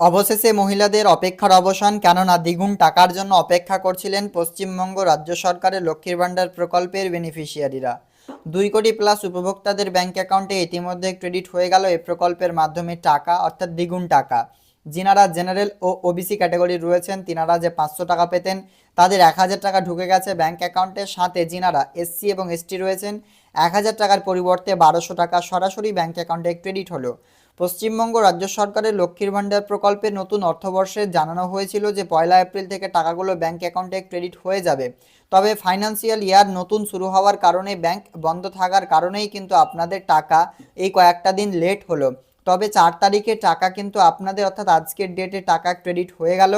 অবশেষে মহিলাদের অপেক্ষার অবসান, কেননা দ্বিগুণ টাকার জন্য অপেক্ষা করছিলেন পশ্চিমবঙ্গ রাজ্য সরকারের লক্ষ্মীর ভাণ্ডার প্রকল্পের বেনিফিশিয়ারিরা। দুই কোটি প্লাস উপভোক্তাদের ব্যাংক অ্যাকাউন্টে ইতিমধ্যে ক্রেডিট হয়ে গেল এই প্রকল্পের মাধ্যমে টাকা, অর্থাৎ দ্বিগুণ টাকা। যিনারা জেনারেল ও ওবিসি ক্যাটাগরি রয়েছেন, তিনারা যে পাঁচশো টাকা পেতেন, তাদের এক হাজার টাকা ঢুকে গেছে ব্যাংক অ্যাকাউন্টের সাথে। যিনারা এসসি এবং এসটি রয়েছেন এক হাজার টাকার পরিবর্তে বারোশো টাকা সরাসরি ব্যাঙ্ক অ্যাকাউন্টে ক্রেডিট হলো। পশ্চিমবঙ্গ রাজ্য সরকারের লক্ষ্মীর ভাণ্ডার প্রকল্পে নতুন অর্থবর্ষে জানানো হয়েছিল যে পয়লা এপ্রিল থেকে টাকাগুলো ব্যাঙ্ক অ্যাকাউন্টে ক্রেডিট হয়ে যাবে। তবে ফাইন্যান্সিয়াল ইয়ার নতুন শুরু হওয়ার কারণে ব্যাংক বন্ধ থাকার কারণেই কিন্তু আপনাদের টাকা এই কয়েকটা দিন লেট হলো। তবে চার তারিখে টাকা কিন্তু আপনাদের অর্থাৎ আজকের ডেটে টাকা ক্রেডিট হয়ে গেল।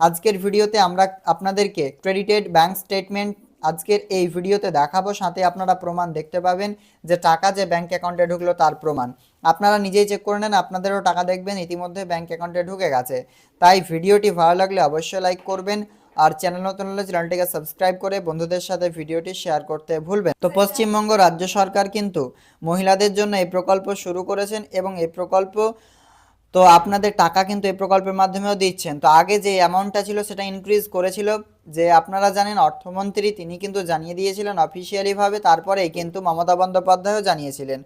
আজকের ভিডিওতে আমরা আপনাদেরকে ক্রেডিটেড ব্যাংক স্টেটমেন্ট আজকের এই ভিডিওতে দেখাবো, সাথে আপনারা প্রমাণ দেখতে পাবেন যে টাকা যে ব্যাংক অ্যাকাউন্টে ঢুকলো তার প্রমাণ। আপনারা নিজেই চেক করে নেন, আপনাদেরও টাকা দেখবেন, ইতিমধ্যে ব্যাংক অ্যাকাউন্টে ঢুকে গেছে। তাই ভিডিওটি ভালো লাগলে অবশ্যই লাইক করবেন, আর চ্যানেল নতুন হলে চ্যানেলটিকে সাবস্ক্রাইব করে বন্ধুদের সাথে ভিডিওটি শেয়ার করতে ভুলবেন তো পশ্চিমবঙ্গ রাজ্য সরকার কিন্তু মহিলাদের জন্য এই প্রকল্প শুরু করেছেন এবং এই প্রকল্প, তো আপনাদের টাকা কিন্তু এই প্রকল্পের মাধ্যমেও দিচ্ছেন। তো আগে যে অ্যামাউন্টটা ছিল সেটা ইনক্রিজ করেছিল যে আপনারা জানেন, অর্থমন্ত্রী তিনি কিন্তু জানিয়ে দিয়েছিলেন অফিসিয়ালিভাবে তারপরেই কিন্তু মমতা বন্দ্যোপাধ্যায়ও জানিয়েছিলেন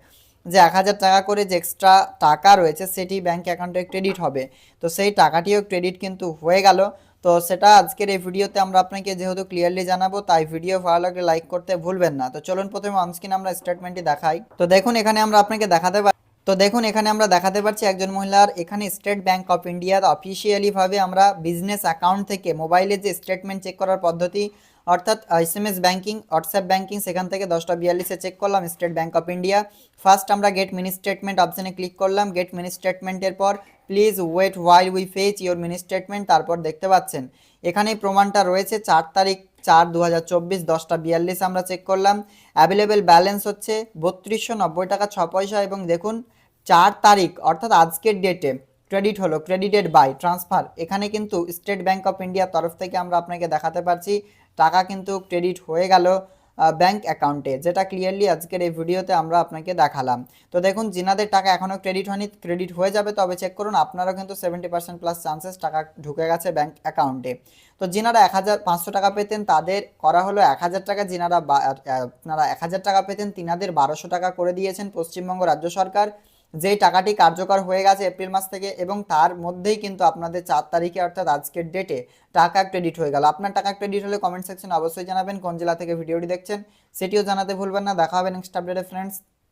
যে এক হাজার টাকা করে যে এক্সট্রা টাকা রয়েছে, সেটি ব্যাংক অ্যাকাউন্টে ক্রেডিট হবে। তো সেই টাকাটিও ক্রেডিট কিন্তু হয়ে গেল। তো সেটা আজকের এই ভিডিওতে আমরা আপনাকে যেহেতু ক্লিয়ারলি জানাব, তাই ভিডিও ভালো লাগলে লাইক করতে ভুলবেন না। তো চলুন প্রথমে অনস্ক্রিন আমরা স্টেটমেন্টটি দেখাই। তো দেখুন, এখানে আমরা আপনাকে দেখাতে তো দেখুন, এখানে আমরা দেখাতে পারছি একজন মহিলার। এখানে স্টেট ব্যাংক অফ ইন্ডিয়ার অফিসিয়ালিভাবে আমরা বিজনেস অ্যাকাউন্ট থেকে মোবাইলে যে স্টেটমেন্ট চেক করার পদ্ধতি, অর্থাৎ S M S banking WhatsApp banking সেখান থেকে দশটা বিয়াল্লিশে চেক করলাম State Bank of India first আমরা গেট মিনি স্টেটমেন্ট অপশানে ক্লিক করলাম গেট মিনি স্টেটমেন্টের পর please wait while we fetch your mini statement তারপর দেখতে পাচ্ছেন। এখানে প্রমাণটা রয়েছে, চার তারিখ চার দু হাজার চব্বিশ দশটা বিয়াল্লিশ আমরা চেক করলাম। অ্যাভেলেবেল ব্যালেন্স হচ্ছে বত্রিশশো নব্বই টাকা ছ পয়সা এবং দেখুন চার তারিখ, অর্থাৎ আজকের ডেটে ক্রেডিট হলো ক্রেডিটেড বাই ট্রান্সফার এখানে কিন্তু স্টেট ব্যাঙ্ক অফ ইন্ডিয়ার তরফ থেকে আমরা আপনাকে দেখাতে পারছি। টাকা কিন্তু ক্রেডিট হয়ে গেল। ব্যাংক অ্যাকাউন্টে যেটা ক্লিয়ারলি আজকের এই ভিডিওতে আমরা আপনাকে দেখালাম। তো দেখুন যিনাদের টাকা এখনও ক্রেডিট হয়নি ক্রেডিট হয়ে যাবে, তবে চেক করুন, আপনারও কিন্তু সেভেন্টি পার্সেন্ট প্লাস চান্সেস টাকা ঢুকে গেছে ব্যাংক অ্যাকাউন্টে তো যিনারা এক হাজার পাঁচশো টাকা পেতেন, তাদের করা হলো এক হাজার টাকা যিনারা আপনারা এক হাজার টাকা পেতেন, তিনাদের বারোশো টাকা করে দিয়েছেন পশ্চিমবঙ্গ রাজ্য সরকার। যেই টাকাটি কার্যকর হয়ে গেছে এপ্রিল মাস থেকে এবং তার মধ্যেই কিন্তু আপনাদের চার তারিখে অর্থাৎ আজকের ডেটে টাকা ক্রেডিট হয়ে গেল। আপনার টাকা ক্রেডিট হলে কমেন্ট সেকশনে অবশ্যই জানাবেন, কোন জেলা থেকে ভিডিওটি দেখছেন সেটিও জানাতে ভুলবেন না। দেখা হবে নেক্সট আপডেটে ফ্রেন্ডস